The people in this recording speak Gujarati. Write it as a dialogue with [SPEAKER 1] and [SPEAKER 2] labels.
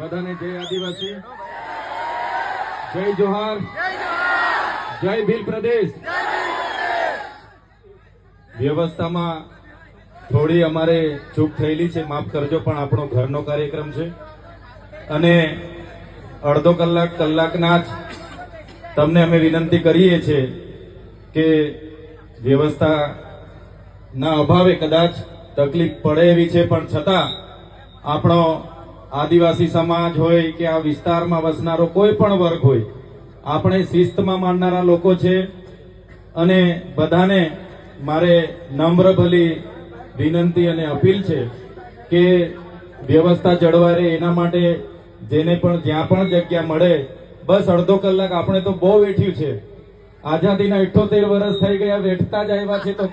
[SPEAKER 1] બધાને જય આદિવાસી. જય જોહાર. જય ભીલ પ્રદેશ. વ્યવસ્થામાં થોડી અમારે ચૂક થયેલી છે. માફ કરજો, પણ આપણો ઘરનો કાર્યક્રમ છે. અને અડધો કલાક કલાકના જ તમને અમે વિનંતી કરીએ છીએ કે વ્યવસ્થાના અભાવે કદાચ તકલીફ પડે એવી છે. પણ છતાં આપણો આદિવાસી સમાજ હોય કે આ વિસ્તારમાં વસનારો કોઈ પણ વર્ગ હોય, આપણે શિસ્તમાં માનનારા લોકો છે અને બધાને મારે નમ્ર ભલી વિનંતી અને અપીલ છે કે વ્યવસ્થા જળવાય રહે એના માટે જેને પણ જ્યાં પણ જગ્યા મળે, બસ અડધો કલાક આપણે તો બહુ વેઠ્યું છે. આઝાદીના ઇઠ્ઠોતેર વર્ષ થઈ ગયા, વેઠતા જ આવ્યા છે તો